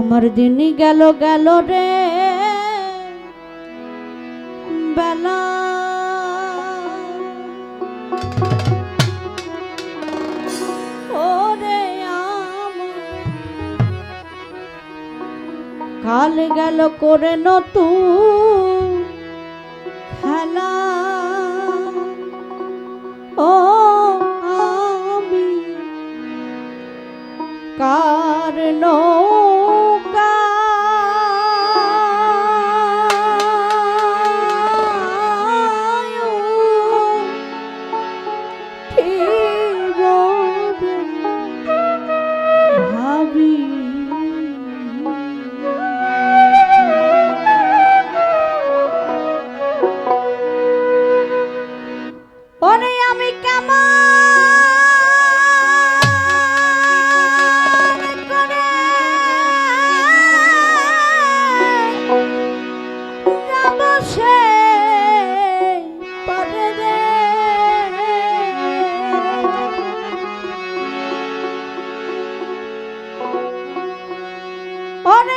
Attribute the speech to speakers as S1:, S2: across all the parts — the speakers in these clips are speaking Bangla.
S1: আমার দিন গেল গেল রে। বেলা। ওরে কাল গেল করে নতুন।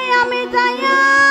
S1: 哎呀，没咋
S2: 样。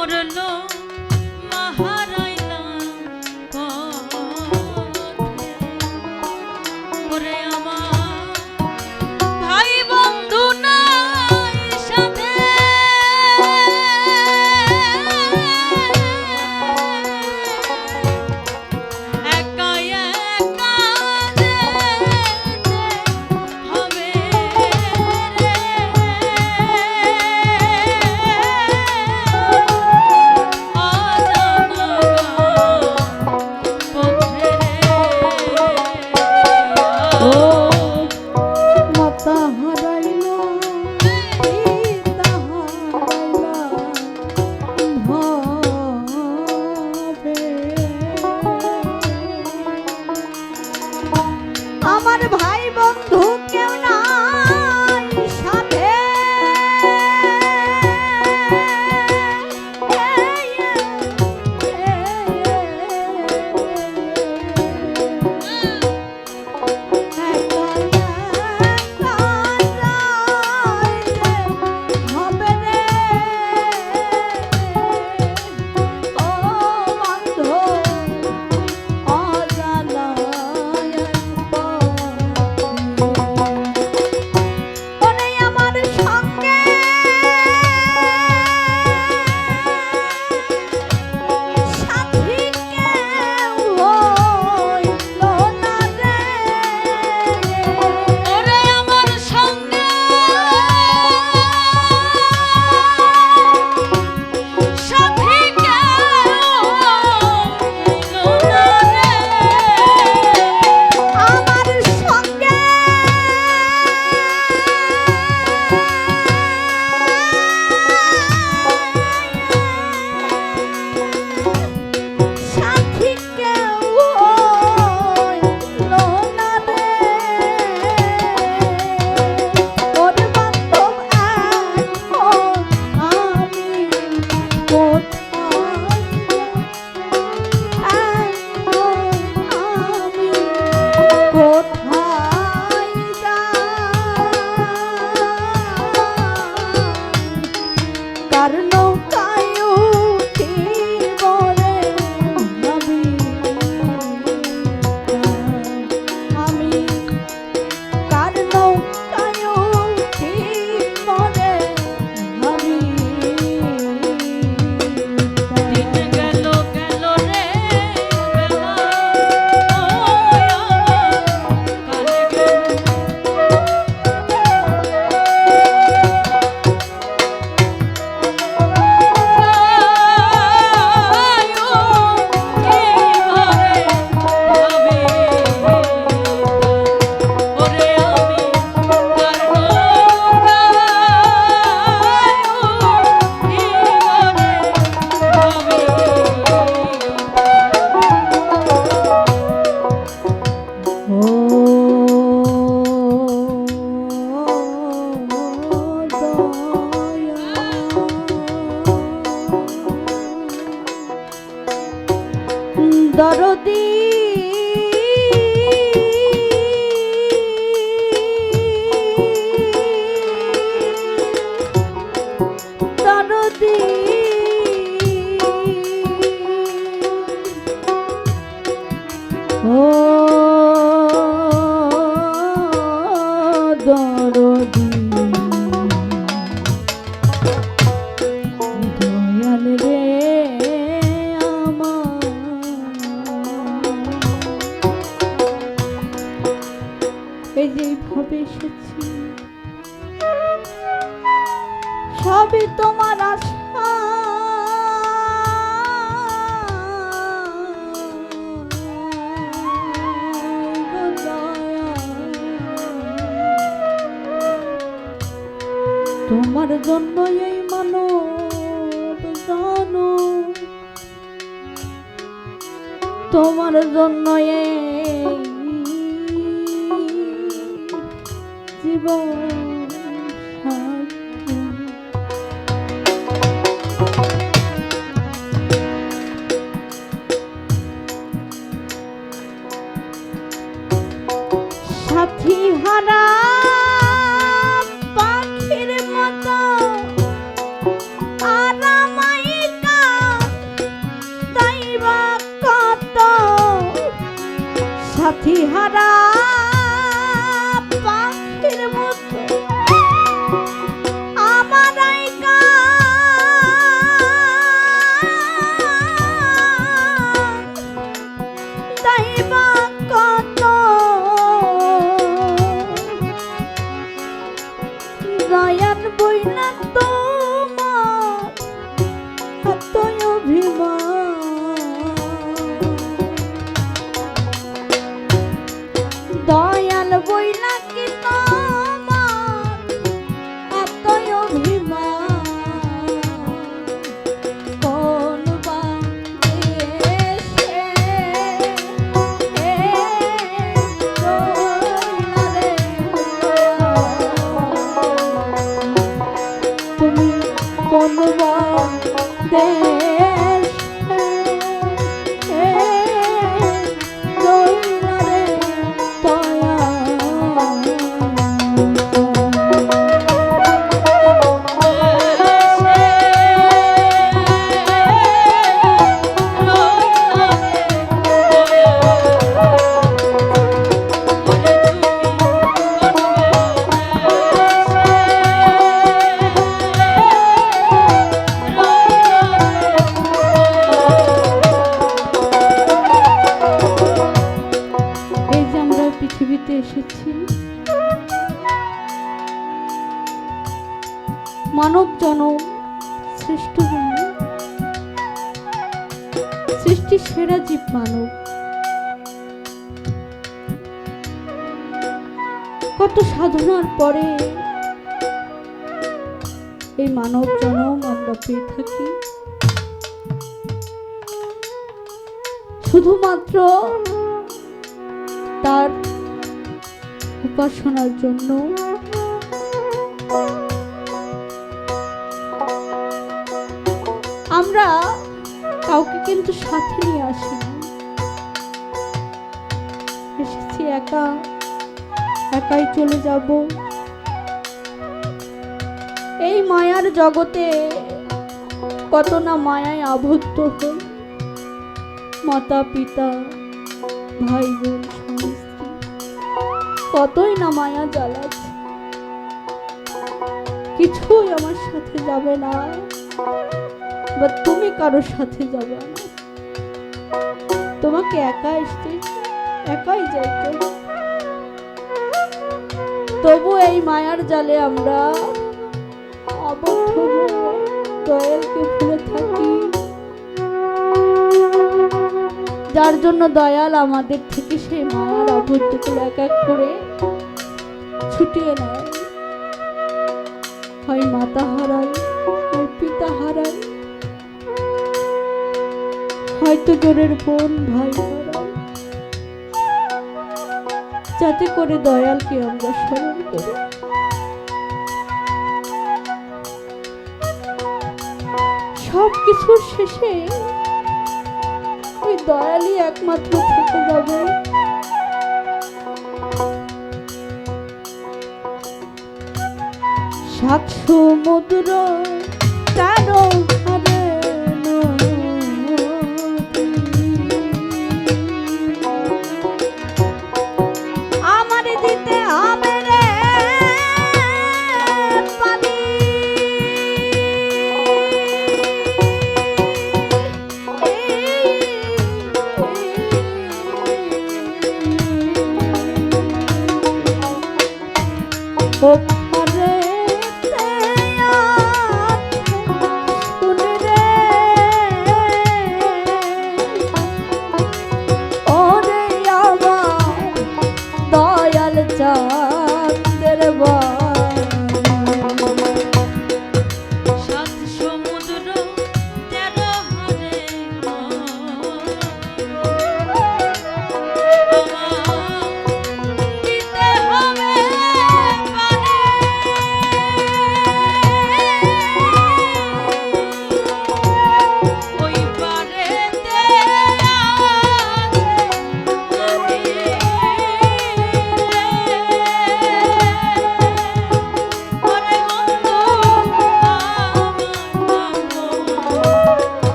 S2: মরলো
S1: তোমার জন্য জীবন। পরে এই মানব জনম আমরা পেয়ে থাকি। শুধুমাত্র তার উপাসনার জন্য। আমরা কাউকে কিন্তু সাথে নিয়ে আসি এসেছি একা, একাই চলে যাব। মায়ার জগতে কত না মায়ায় আবদ্ধ হই। মাতা, পিতা, ভাই, বোন কতই না মায়া জ্বালাচ্ছে। কিছুই আমার সাথে যাবে না, বা তুমি কারোর সাথে যাবে না। তোমাকে একা আসতে একাই যাইতে তবু এই মায়ার জালে আমরা যার জন্য দয়াল আমাদের থেকে সেই মায়ার আবদ্ধগুলো এক এক করে ছুটিয়ে নেয়। হয় মাতা হারায় হয় পিতা হারায় হয়তো জোরের বোন, ভাই যাতে করে দয়ালকে আমরা স্মরণ করি। সব কিছুর শেষে ওই দয়ালি একমাত্র থেকে যাবে। সাত মধুর
S2: কারও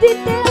S2: did that.